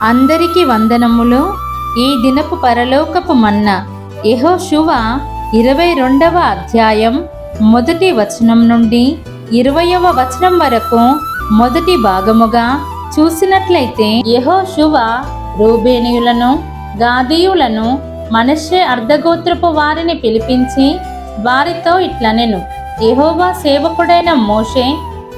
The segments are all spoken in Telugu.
అందరికీ వందనములు. ఈ దినపు పరలోకపు మన్న యహోశువ ఇరవై రెండవ అధ్యాయం మొదటి వచనం నుండి ఇరవయవ వచనం వరకు మొదటి భాగముగా చూసినట్లయితే యహోశువ రూబేనియులను గాదీయులను మనషే అర్ధగోత్రపు వారిని పిలిపించి వారితో ఇట్లనెను యహోవా సేవకుడైన మోషే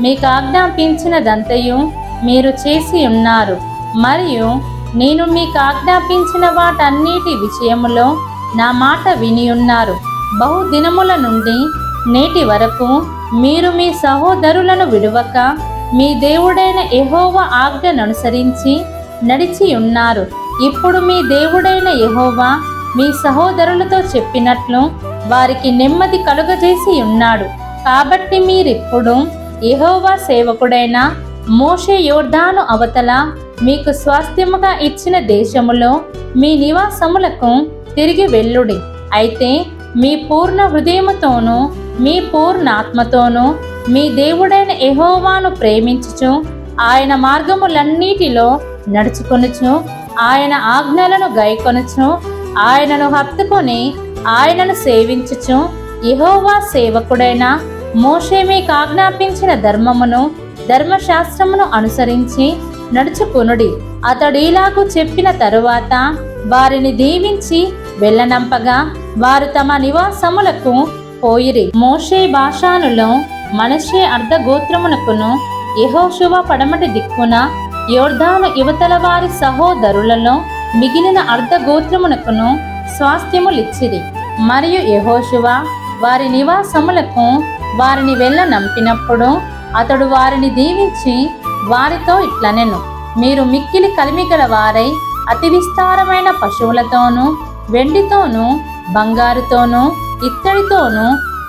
మీకు ఆజ్ఞాపించినదంతయు మీరు చేసి ఉన్నారు. మరియు నేను మీకు ఆజ్ఞాపించిన వాటన్నిటి విషయములో నా మాట విని ఉన్నారు. బహు దినముల నుండి నేటి వరకు మీరు మీ సహోదరులను విడువక మీ దేవుడైన యెహోవ ఆజ్ఞను అనుసరించి నడిచి ఉన్నారు. ఇప్పుడు మీ దేవుడైన యహోవా మీ సహోదరులతో చెప్పినట్లు వారికి నెమ్మది కలుగజేసి ఉన్నాడు. కాబట్టి మీరిప్పుడు యహోవా సేవకుడైన మోషే యోర్ధాను అవతల మీకు స్వాస్థ్యముగా ఇచ్చిన దేశములో మీ నివాసములకు తిరిగి వెళ్ళుడి. అయితే మీ పూర్ణ హృదయముతోనూ మీ పూర్ణాత్మతోనూ మీ దేవుడైన ఎహోవాను ప్రేమించుచు ఆయన మార్గములన్నిటిలో నడుచుకొనుచు ఆయన ఆజ్ఞలను గైకొనుచు ఆయనను హత్తుకొని ఆయనను సేవించుచు యహోవా సేవకుడైన మోషే మీకు ఆజ్ఞాపించిన ధర్మమును ధర్మశాస్త్రమును అనుసరించి నడుచుకునుడి. అతడు చెప్పిన తరువాత వారిని దీవించి వెళ్ళనంపగా వారు తమ నివాసములకు పోయిరి. మోషే భాషానులో మనషే అర్ధగోత్రమునకును యహోశువ పడమటి దిక్కున యోర్ధాను యువతల వారి సహోదరులలో మిగిలిన అర్ధగోత్రమునకును స్వాస్థ్యములిచ్చిరి. మరియు యహోశువ వారి నివాసములకు వారిని వెళ్ళనంపినప్పుడు అతడు వారిని దీవించి వారితో ఇట్లనెను. మీరు మిక్కిలి కలిమిగల వారై అతి విస్తారమైన పశువులతోనూ వెండితోనూ బంగారుతోనూ ఇత్తడితోనూ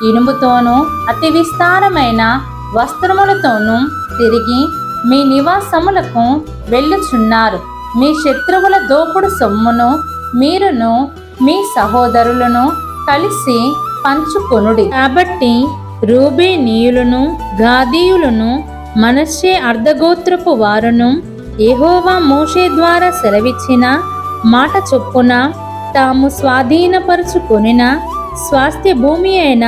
ఇనుముతోనూ అతి విస్తారమైన వస్త్రములతోనూ తిరిగి మీ నివాసములకు వెళ్ళుచున్నారు. మీ శత్రువుల దోపుడు సొమ్మును మీరును మీ సహోదరులను కలిసి పంచుకొనుడి. కాబట్టి రూబేనీయులను గాదీయులను మనస్సే అర్ధగోత్రపు వారును ఏహోవా మోషే ద్వారా సెలవిచ్చిన మాట చొప్పున తాము స్వాధీనపరుచుకొనిన స్వాస్థ్య భూమి అయిన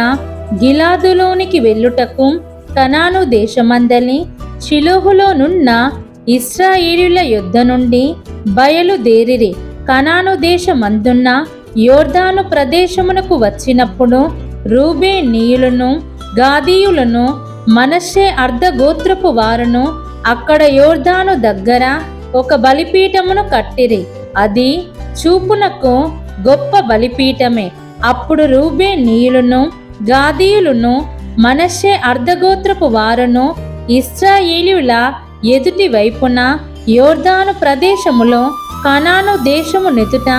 గిలాదులోనికి వెళ్ళుటకు కనాను దేశమందలి షిలోహులోనున్న ఇస్రాయేలుల యుద్ధ నుండి బయలుదేరిరి. కనాను దేశమందున్న యోర్ధాను ప్రదేశమునకు వచ్చినప్పుడు రూబే నీయులను గాదీయులను మనషే అర్ధగోత్రపు వారును అక్కడ యోర్దాను దగ్గర ఒక బలిపీఠమును కట్టిరి. అది చూపునకు గొప్ప బలిపీఠమే. అప్పుడు రూబే నీయులను గాదీయులను మనషే అర్ధగోత్రపు వారును ఇస్రాయేలీయుల ఎదుటి వైపున యోర్దాను ప్రదేశములో కనాను దేశము నెదుట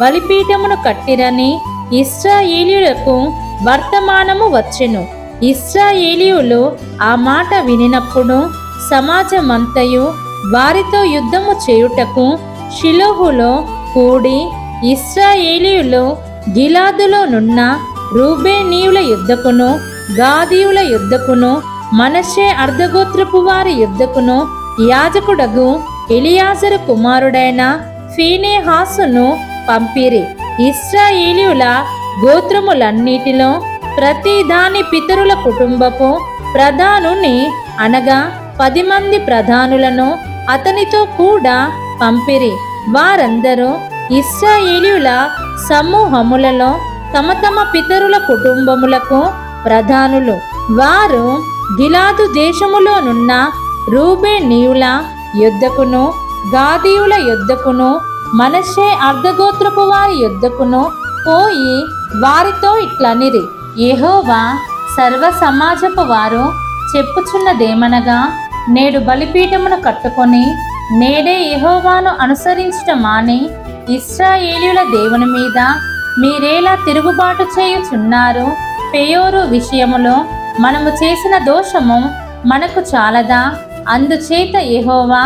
బలిపీఠమును కట్టిరని ఇస్రాయేలీయులకు వర్తమానము వచ్చెను. ఇస్రాయేలీయులు ఆ మాట వినినప్పుడు సమాజమంతయు వారితో యుద్ధము చేయుటకు షిలోహులో కూడి ఇస్రాయేలీయులు గిలాదులో నున్న రూబేనీయుల యుద్ధకును గాదీయుల యుద్ధకును మనషే అర్ధగోత్రపు వారి యుద్ధకును యాజకుడగు ఎలియాజరు కుమారుడైన ఫీనేహాసును పంపిరి. ఇస్రాయేలీయుల గోత్రములన్నిటిలో ప్రతి దాని పితరుల కుటుంబపు ప్రధానుని అనగా పది మంది ప్రధానులను అతనితో కూడా పంపిరి. వారందరూ ఇస్రాయేలీయుల సమూహములలో తమ తమ పితరుల కుటుంబములకు ప్రధానులు. వారు గిలాదు దేశములోనున్న రూబేనీయుల యుద్ధకును గాదీయుల యుద్ధకును మనషే అర్ధగోత్రపు వారి యుద్ధకును పోయి వారితో ఇట్లనిరి. యహోవా సర్వ సమాజపు వారు చెప్పుచున్నదేమనగా నేడు బలిపీఠమును కట్టుకొని నేడే యహోవాను అనుసరించట మాని ఇస్రాయేలీయుల దేవుని మీద మీరేలా తిరుగుబాటు చేయుచున్నారు? పెయోరు విషయములో మనము చేసిన దోషము మనకు చాలదా? అందుచేత యహోవా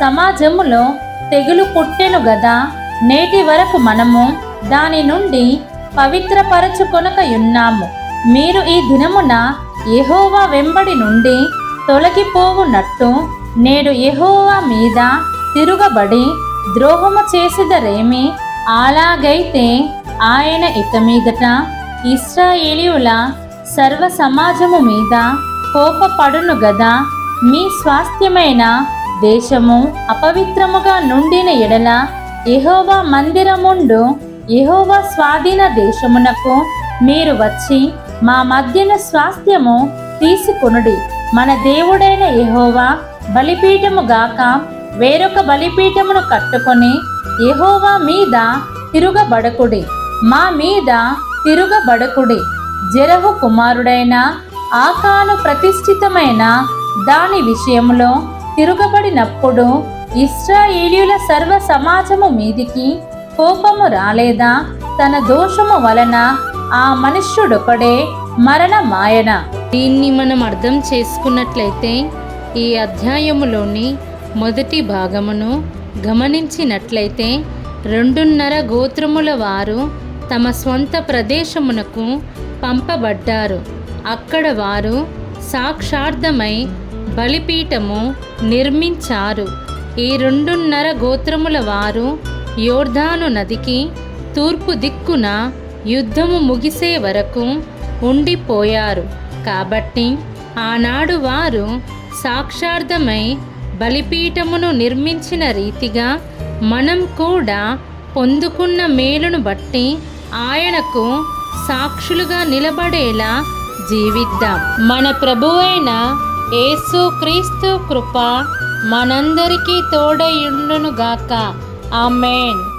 సమాజములో తెగులు పుట్టెను గదా? నేటి వరకు మనము దాని నుండి పవిత్రపరచుకొనకయున్నాము. మీరు ఈ దినమున యహోవా వెంబడి నుండి తొలగిపోవునట్టు నేడు యహోవా మీద తిరుగబడి ద్రోహము చేసిదరేమి? అలాగైతే ఆయన ఇక మీదట ఇస్రాయేలీయుల సర్వ సమాజము మీద కోపపడును గదా. మీ స్వాస్థ్యమైన దేశము అపవిత్రముగా నుండిన ఎడల ఎహోవా మందిరముండు యెహోవా స్వాధీన దేశమునకు మీరు వచ్చి మా మధ్యన స్వాస్థ్యము తీసుకొనుడి. మన దేవుడైన యహోవా బలిపీఠము గాక వేరొక బలిపీఠమును కట్టుకొని యహోవా మీద తిరుగబడకుడి. మా మీద తిరుగబడకుడి. జరహు కుమారుడైన ఆకాను ప్రతిష్ఠితమైన దాని విషయంలో తిరుగబడినప్పుడు ఇస్రాయేలీయుల సర్వ సమాజము మీదికి కోపము రాలేదా? తన దోషము వలన ఆ మనుష్యుడొకడే మరణమాయన. దీన్ని మనం అర్థం చేసుకున్నట్లయితే ఈ అధ్యాయములోని మొదటి భాగమును గమనించినట్లయితే రెండున్నర గోత్రముల వారు తమ స్వంత ప్రదేశమునకు పంపబడ్డారు. అక్కడ వారు సాక్షార్థమై బలిపీఠము నిర్మించారు. ఈ రెండున్నర గోత్రముల వారు యోర్ధాను నదికి తూర్పు దిక్కున యుద్ధము ముగిసే వరకు ఉండిపోయారు. కాబట్టి ఆనాడు వారు సాక్షార్థమై బలిపీఠమును నిర్మించిన రీతిగా మనం కూడా పొందుకున్న మేలును బట్టి ఆయనకు సాక్షులుగా నిలబడేలా జీవిద్దాం. మన ప్రభువైన యేసు క్రీస్తు కృప మనందరికీ తోడయుండునుగాక Amen.